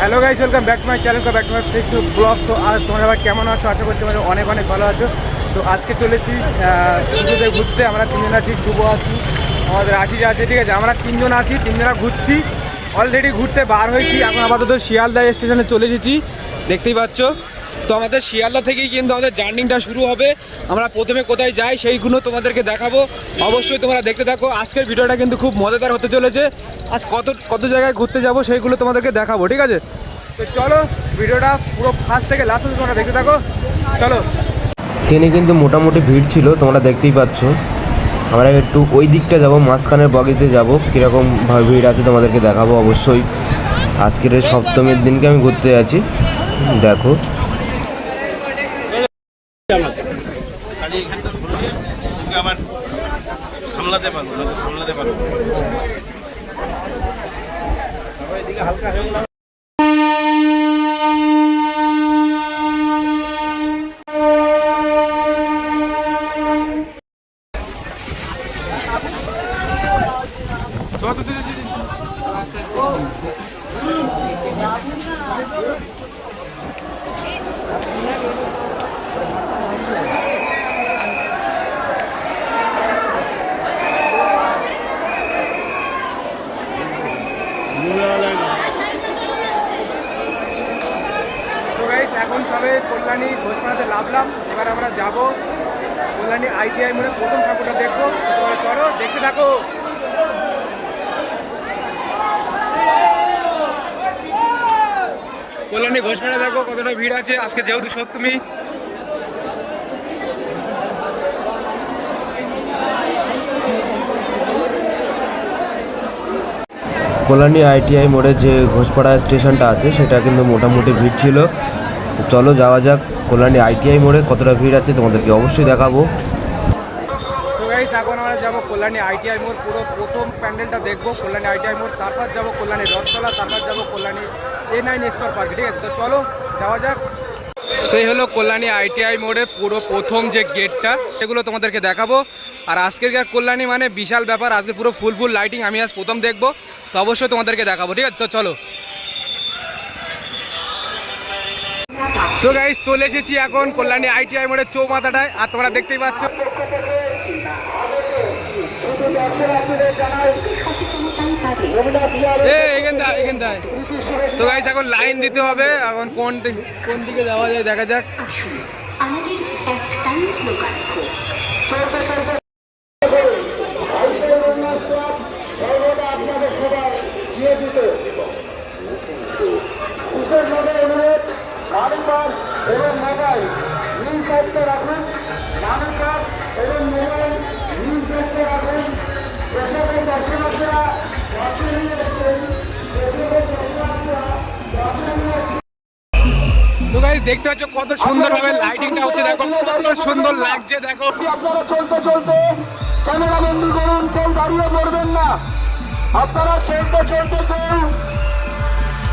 Hello guys welcome back to my channel back to my Facebook blog তো আজ তোমরা আবার কেমন আছো? আশা করছি মানে অনেক অনেক ভালো আছো। তো আজকে চলেছি পুজোতে ঘুরতে। আমরা তিনজন আছি, শুভ আছি, আমাদের আশিস আছে, ঠিক আছে? আমরা তিনজন আছি, তিনজনা ঘুরছি। অলরেডি ঘুরতে বার হয়েছি। এখন আপাতত শিয়ালদা স্টেশনে চলে এসেছি। দেখতেই পাচ্ছ। তো আমাদের শিয়ালদা থেকেই কিন্তু আমাদের জার্নিংটা শুরু হবে। আমরা প্রথমে কোথায় যাই সেইগুলো তোমাদেরকে দেখাবো। অবশ্যই তোমরা দেখতে থাকো। আজকের ভিডিওটা কিন্তু খুব মজাদার হতে চলেছে। আজ কত কত জায়গায় ঘুরতে যাব সেইগুলো তোমাদেরকে দেখাবো, ঠিক আছে? তো চলো, ভিডিওটা পুরো ফার্স্ট থেকে লাস্ট তোমরা দেখতে থাকো। চলো। ট্রেনে কিন্তু মোটামুটি ভিড় ছিল, তোমরা দেখতেই পাচ্ছ। আমরা একটু ওই দিকটা যাব, মাঝখানের বগিতে যাব। কীরকম ভিড় আছে তোমাদেরকে দেখাবো অবশ্যই। আজকের সপ্তমীর দিনকে আমি ঘুরতে যাচ্ছি। দেখো। আবার সামলাতে পারব না সামলাতে পারব। এদিকে হালকা হয়ে গেলাম চলো চলো চলো চলো, চলো। তো গাইস এখন সবে কল্যাণী ঘোষপাড়াতে লাভলাম এবার আমরা যাব কল্যাণী আইটিআই মোড়ে প্রথম ঠাকুরটা দেখব তো তোমরা চলো দেখতে থাকো কল্যাণী ঘোষপাড়া দেখো কতটা ভিড় আছে। আজকে যেহেতু সপ্তমী কল্যাণী আইটিআই মোড়ে যে ঘোষপাড়া স্টেশনটা আছে, সেটা কিন্তু মোটামুটি ভিড় ছিল। চলো যাওয়া যাক কল্যাণী আইটিআই মোড়ে কতটা ভিড় আছে, তোমাদেরকে অবশ্যই দেখাবো তো গাইস এখন আমরা যাব, কল্যাণী আইটিআই মোড়, পুরো প্রথম প্যান্ডেলটা দেখব, কল্যাণী আইটিআই মোড়, তারপর যাব কল্যাণী রথতলা, তারপর যাব Kalyani A nine square park ঠিক আছে? তো চলো, যাওয়া যাক। তো এই হলো কল্যাণী আইটিআই মোড়ে পুরো প্রথম যে গেটটা, সেগুলো তোমাদেরকে দেখাবো। আর আজকের কল্যাণী মানে বিশাল ব্যাপার, আজকে পুরো ফুল ফুল লাইটিং আমি আজ প্রথম দেখব, তো অবশ্যই তোমাদেরকে দেখাবো, ঠিক আছে? তো চলো। সো গাইস চলে এসেছি এখন কল্যাণী আইটিআই মোড়ের চৌমাথাটায়, আর তোমরা দেখতেই পাচ্ছ। তো গাইস এখন লাইন দিতে হবে। এখন কোন কোন দিকে যাওয়া যায় দেখা যাক। এবং দেখতে পাচ্ছ কত সুন্দরভাবে লাইটিংটা হচ্ছে, দেখো, কত সুন্দর লাগছে, দেখো। আপনারা চলতে চলতে ক্যামেরা বন্দি করুন, কেউ দাঁড়িয়ে পড়বেন না। আপনারা চলতে চলতে কেউ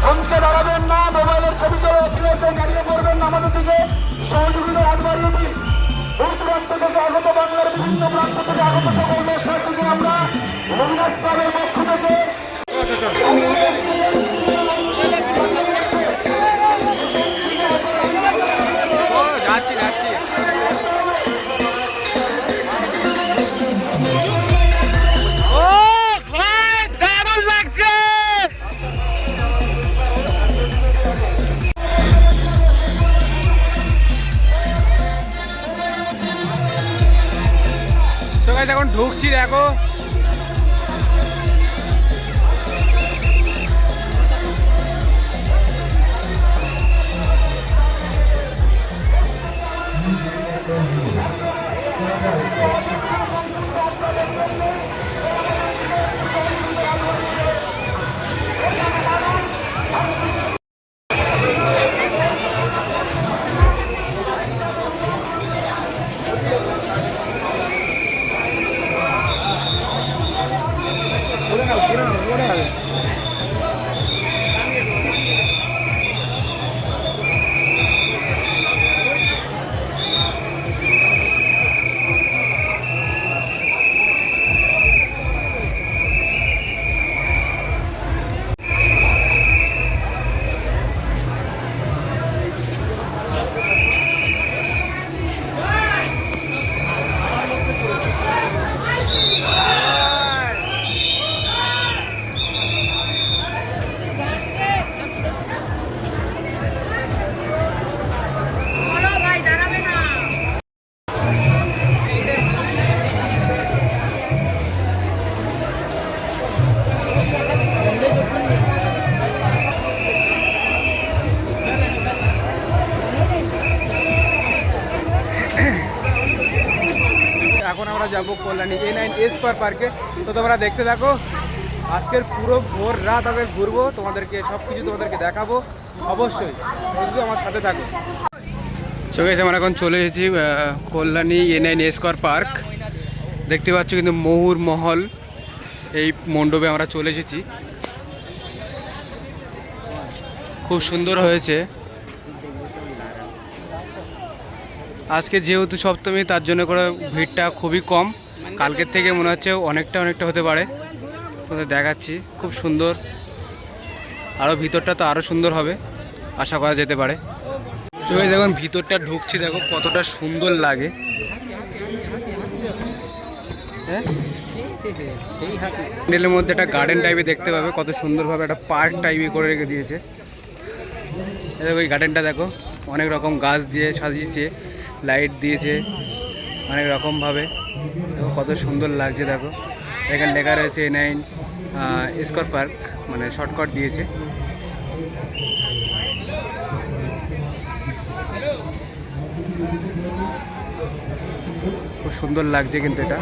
থমকে দাঁড়াবেন না, মোবাইলের ছবি তোলা অতিরিক্ত দাঁড়িয়ে পড়বেন না আমাদের দিকে। সহযোগিতা হাত বাড়িয়ে দিন। দূর প্রান্ত থেকে আগত বাংলার বিভিন্ন প্রান্ত থেকে আগত সকল দর্শকদেরকে আমরা রবীন্দ্রনাথ ক্লাবের পক্ষ দেখো স্কোয়ার পার্কে। তো তোমরা দেখতে থাকো, আজকের পুরো ভোর রাত আগে ঘুরবো, তোমাদেরকে সব কিছু তোমাদেরকে দেখাবো, অবশ্যই। কিন্তু আমার সাথে থাকো। গেছে আমরা এখন চলে এসেছি Kalyani A nine square park দেখতে পাচ্ছ কিন্তু ময়ূর মহল, এই মণ্ডপে আমরা চলে এসেছি। খুব সুন্দর হয়েছে। আজকে যেহেতু সপ্তমী, তার জন্য করে ভিড়টা খুবই কম। কালকের থেকে মনে হচ্ছে অনেকটা অনেকটা হতে পারে। তোমাদের দেখাচ্ছি, খুব সুন্দর। আরও ভিতরটা তো আরও সুন্দর হবে, আশা করা যেতে পারে। চোখে যখন ভিতরটা ঢুকছি, দেখো কতটা সুন্দর লাগে। প্যান্ডেলের মধ্যে একটা গার্ডেন টাইপে দেখতে পাবে, কত সুন্দরভাবে একটা পার্ক টাইপে করে রেখে দিয়েছে। দেখো, এই গার্ডেনটা দেখো, অনেক রকম গাছ দিয়ে সাজিয়েছে লাইট দিয়েছে। অনেক রকমভাবে কত সুন্দর লাগছে, দেখো। এখানে লেখা রয়েছে এ নাইন স্কোয়ার পার্ক মানে শর্টকাট দিয়েছে। খুব সুন্দর লাগছে কিন্তু এটা।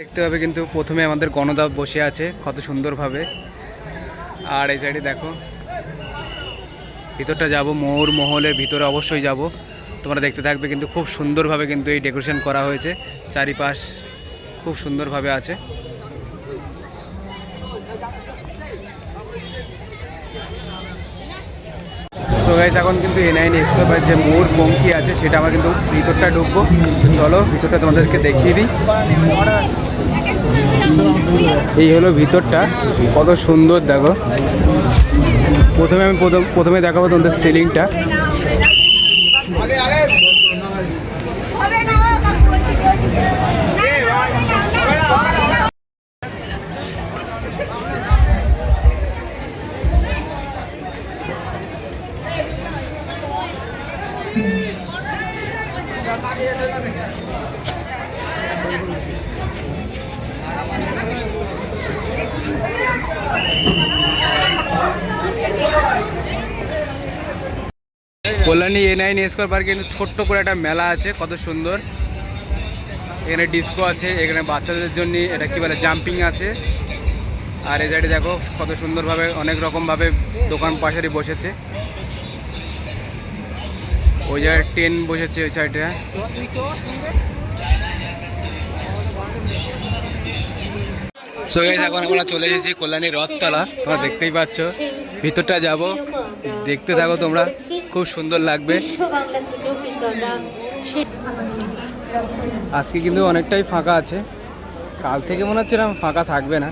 দেখতে হবে কিন্তু প্রথমে আমাদের গণদাব বসে আছে কত সুন্দরভাবে। আর এই সাইডে দেখো, ভিতরটা যাব ময়ূর মহলের ভিতরে অবশ্যই যাব। তোমরা দেখতে থাকবে কিন্তু খুব সুন্দরভাবে কিন্তু এই ডেকোরেশন করা হয়েছে। চারিপাশ খুব সুন্দরভাবে আছে। এখন কিন্তু এ নাইন স্কোয়ার যে মোর পঙ্কি আছে, সেটা আমার কিন্তু ভিতরটা ঢুকবো। চলো, ভিতরটা তোমাদেরকে দেখিয়ে দিই। এই হলো ভিতরটা। কত সুন্দর, দেখো। প্রথমে আমি প্রথমে দেখাবো তোমাদের সিলিংটা কল্যাণী এ নাইন স্কোয়ার পার্কে কিন্তু ছোট্ট করে একটা মেলা আছে, কত সুন্দর। এখানে ডিস্কো আছে, এখানে বাচ্চাদের জন্য এটা কি বলে জাম্পিং আছে। আর এই সাইডে দেখো কত সুন্দরভাবে, অনেক রকমভাবে দোকান পাশারি বসেছে। ওই জায়গায় ট্রেন বসেছে ওই সাইডে সো গাইস এখন আমরা চলে এসেছি কল্যাণী রথতলা। তোমরা দেখতেই পাচ্ছ। ভিতরটা যাব। দেখতে থাকো তোমরা। খুব সুন্দর লাগবে। আজকে কিন্তু অনেকটাই ফাঁকা আছে। কাল থেকে মনে হচ্ছে না ফাঁকা থাকবে না।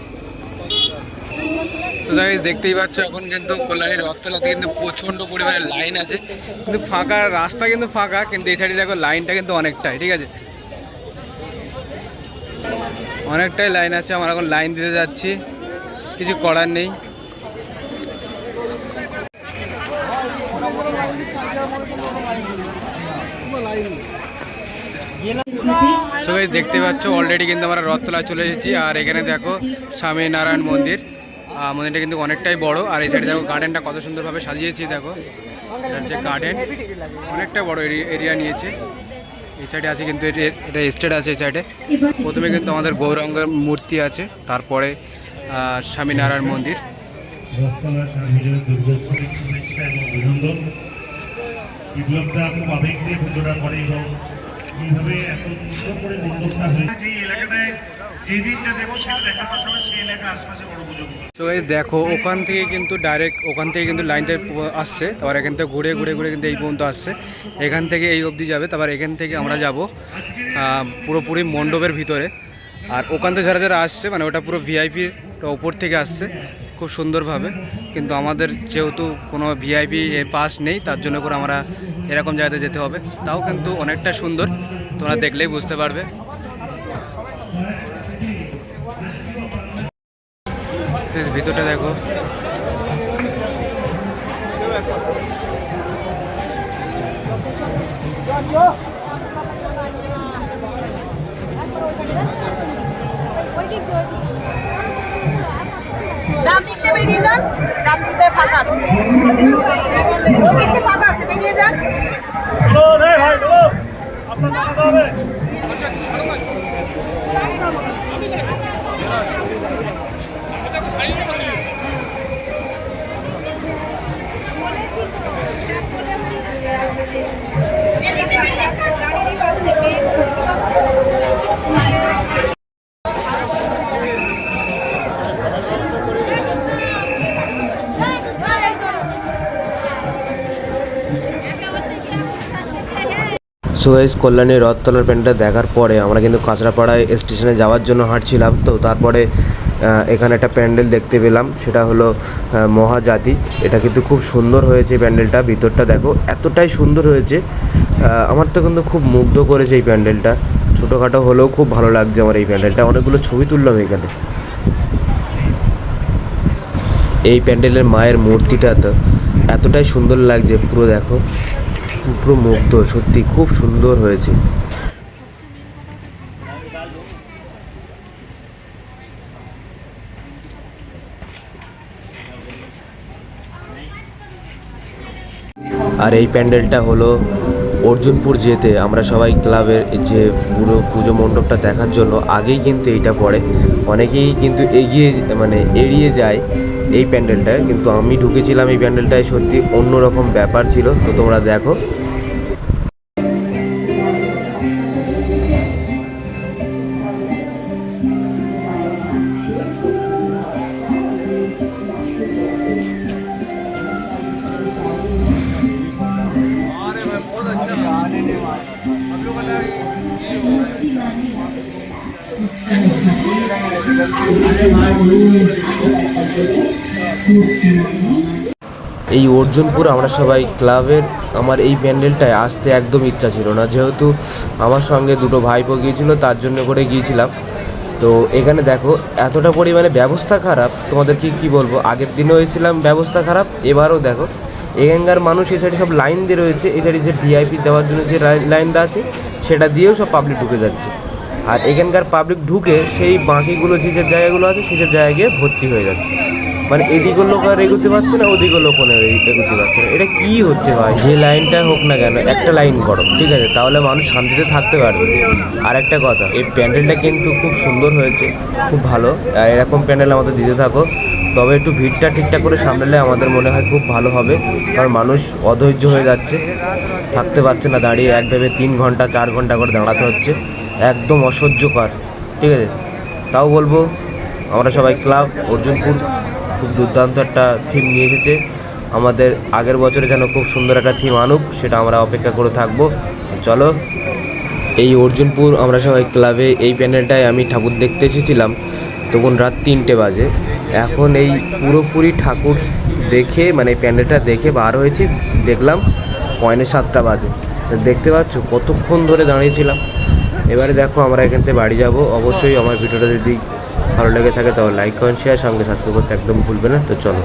তো গাইস দেখতেই পাচ্ছ এখন কিন্তু কল্যাণী রথতলাতে কিন্তু প্রচণ্ড পরিমাণে লাইন আছে। কিন্তু ফাঁকা রাস্তা কিন্তু ফাঁকা, কিন্তু এই সাইডে দেখো লাইনটা কিন্তু অনেকটাই, ঠিক আছে? অনেকটাই লাইন আছে, আমরা এখন লাইন দিতে যাচ্ছি। কিছু করার নেই। সো guys, দেখতে পাচ্ছ অলরেডি কিন্তু আমরা রথতলা চলে এসেছি। আর এখানে দেখো স্বামী নারায়ণ মন্দির। মন্দিরটা কিন্তু অনেকটাই বড়। আর এই সাইডে দেখো গার্ডেনটা কত সুন্দরভাবে সাজিয়েছি দেখো। হচ্ছে গার্ডেন অনেকটা বড় এরিয়া নিয়েছে। এই সাইডে আছে কিন্তু এটা স্টেট আছে এই সাইডে প্রথমে কিন্তু আমাদের গৌরাঙ্গের মূর্তি আছে। তারপরে স্বামীনারায়ণ মন্দির। এবং এইভাবে এত সুন্দর করে মণ্ডপটা হয়েছে। যে এলাকাটায় যে দিনটা দেবো সেটা দেখার পাশাপাশি সেই এলাকা আশপাশে বড় পুজো তো এই দেখো ওখান থেকে কিন্তু ডাইরেক্ট ওখান থেকে কিন্তু লাইনটা আসছে। তারপর এখান থেকে ঘুরে ঘুরে ঘুরে কিন্তু এই পর্যন্ত আসছে। এখান থেকে এই অবধি যাবে তারপর এখান থেকে আমরা যাব পুরোপুরি মণ্ডপের ভিতরে। আর ওখান থেকে যারা যারা আসছে মানে ওটা পুরো ভিআইপি ওপর থেকে আসছে খুব সুন্দরভাবে। কিন্তু আমাদের যেহেতু কোনো ভিআইপি পাস নেই তার জন্য করে আমরা এরকম জায়গাতে যেতে হবে। তাও কিন্তু অনেকটা সুন্দর। তোমরা দেখলেই বুঝতে পারবে। ভিতরটা দেখো। ডান দিকটা বেরিয়ে ফাঁকা আছে। ফাঁকা যান সুয়েজ কল্যাণী রথতলার প্যান্ডটা দেখার পরে আমরা কিন্তু কাঁচরাপাড়ায় স্টেশনে যাওয়ার জন্য হাঁটছিলাম। তো তারপরে এখানে একটা প্যান্ডেল দেখতে পেলাম। সেটা হলো মহাজাতি। এটা কিন্তু খুব সুন্দর হয়েছে প্যান্ডেলটা। ভিতরটা দেখো, এতটাই সুন্দর হয়েছে। আমার তো কিন্তু খুব মুগ্ধ করেছে এই প্যান্ডেলটা। ছোটোখাটো হলেও খুব ভালো লাগছে আমার এই প্যান্ডেলটা। অনেকগুলো ছবি তুললাম এখানে। এই প্যান্ডেলের মায়ের মূর্তিটা তো এতটাই সুন্দর লাগছে, পুরো দেখো। পুরো মুগ্ধ সত্যি খুব সুন্দর হয়েছে। আর এই প্যান্ডেলটা হলো অর্জুনপুর যেতে, আমরা সবাই ক্লাবের যে পুরো পুজো মণ্ডপটা দেখার জন্য আগেই কিন্তু এইটা পড়ে। অনেকেই কিন্তু এগিয়ে মানে এড়িয়ে যায়। এই প্যান্ডেলটায় কিন্তু আমি ঢুকেছিলাম এই প্যান্ডেলটায় সত্যি অন্যরকম ব্যাপার ছিল। তো তোমরা দেখো। এই অর্জুনপুর আমরা সবাই ক্লাবের, আমার এই প্যান্ডেলটায় আসতে একদম ইচ্ছা ছিল না। যেহেতু আমার সঙ্গে দুটো ভাইপো গিয়েছিল, তার জন্য করে গিয়েছিলাম। তো এখানে দেখো, এতটা পরিমাণে ব্যবস্থা খারাপ, তোমাদেরকে কি কি বলব? আগের দিনেও এসেছিলাম, ব্যবস্থা খারাপ, এবারও দেখো। এখানকার মানুষ এই সাইডে সব লাইন দিয়ে রয়েছে, এই সাইডে যে ভিআইপি দেওয়ার জন্য যে লাইন- লাইনটা আছে, সেটা দিয়েও সব পাবলিক ঢুকে যাচ্ছে। আর এখানকার পাবলিক ঢুকে সেই বাকিগুলো যে যে জায়গাগুলো আছে সেই সব জায়গায় গিয়ে ভর্তি হয়ে যাচ্ছে। মানে এদিকের লোক আর এগোতে পারছে না, ওদিকের লোক এগোতে পারছে না। এটা কি হচ্ছে ভাই? যে লাইনটা হোক না কেন, একটা লাইন করো, ঠিক আছে? তাহলে মানুষ শান্তিতে থাকতে পারবে। আর একটা কথা, এই প্যান্ডেলটা কিন্তু খুব সুন্দর হয়েছে, খুব ভালো। এরকম প্যান্ডেল আমাদের দিতে থাকো। তবে একটু ভিড়টা ঠিকঠাক করে সামলালে আমাদের মনে হয় খুব ভালো হবে, কারণ মানুষ অধৈর্য হয়ে যাচ্ছে, থাকতে পারছে না দাঁড়িয়ে। এক ভেবে তিন ঘণ্টা, চার ঘণ্টা করে দাঁড়াতে হচ্ছে। একদম অসহ্যকর, ঠিক আছে? তাও বলব, আমরা সবাই ক্লাব, অর্জুনপুর, খুব দুর্দান্ত একটা থিম নিয়ে এসেছে। আমাদের আগের বছরে যেন খুব সুন্দর একটা থিম আনুক, সেটা আমরা অপেক্ষা করে থাকব। চলো, এই অর্জুনপুর, আমরা সবাই ক্লাবে, এই প্যান্ডেলটায় আমি ঠাকুর দেখতে এসেছিলাম। তখন রাত তিনটে বাজে। এখন এই পুরোপুরি ঠাকুর দেখে মানে প্যান্ডেলটা দেখে বার হয়েছি, দেখলাম পয়নে সাতটা বাজে। দেখতে পাচ্ছ, কতক্ষণ ধরে দাঁড়িয়েছিলাম এবারে দেখো আমরা এখান থেকে বাড়ি যাব। অবশ্যই আমার ভিডিওটা যদি ভালো লেগে থাকে তাহলে লাইক কমেন্ট শেয়ার সঙ্গে সাবস্ক্রাইব করতে একদম ভুলবে না। তো চলো।